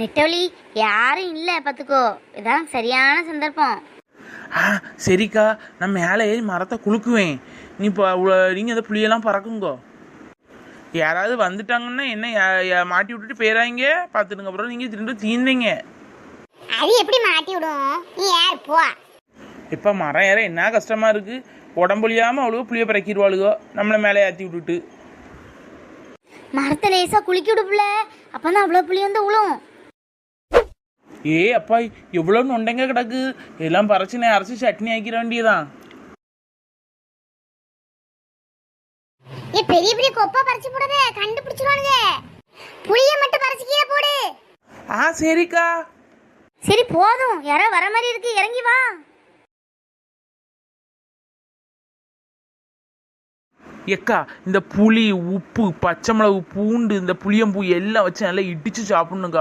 நெட்டவழி யாரும் இல்லை பார்த்துக்கோ. இதான் சரியான சந்தர்ப்பம். ஆ சரிக்கா. நான் மேலே ஏறி மரத்தை குலுக்குவேன். நீ இப்போ நீங்கள் அந்த புளியெல்லாம் பறக்குங்கோ. யாராவது வந்துட்டாங்கன்னா என்ன மாட்டி விட்டுட்டு போயிடாங்க பார்த்துடுங்க. அப்புறம் நீங்கள் திரும்ப தீந்தீங்க. அது எப்படி மாட்டி விடும்? நீ யார் போ. இப்போ மரம் ஏற என்ன கஷ்டமா இருக்கு? உடம்புலியாமல் அவ்வளோ புளிய பறக்கிடுவாளுகோ நம்மளை மேலே ஏற்றி விட்டுட்டு. மரத்தை லேசா குலுக்கி விடுப்புல அப்பதான் அவ்வளோ புளி வந்து உழும். ஏ அப்பா எவ்வளோ நொண்டைங்க கிடக்கு? எல்லாம் பறச்சு நான் அரைச்சி சட்னி ஆக்கிட வேண்டியதான் ஏ பெரிய பெரிய கொப்பா பறிச்சு போடாத கண்டுபிடிச்சிருவானுங்க. புளிய மட்டும் பறிச்சு கீழே போடு. ஆ சரிக்கா. சரி போதும். யாரோ வர மாதிரி இருக்கு. இறங்கி வா. எக்கா இந்த புளி உப்பு பச்சை மிளகு பூண்டு இந்த புளியம்பூ எல்லாம் வச்சு நல்லா இடிச்சு சாப்பிடணுக்கா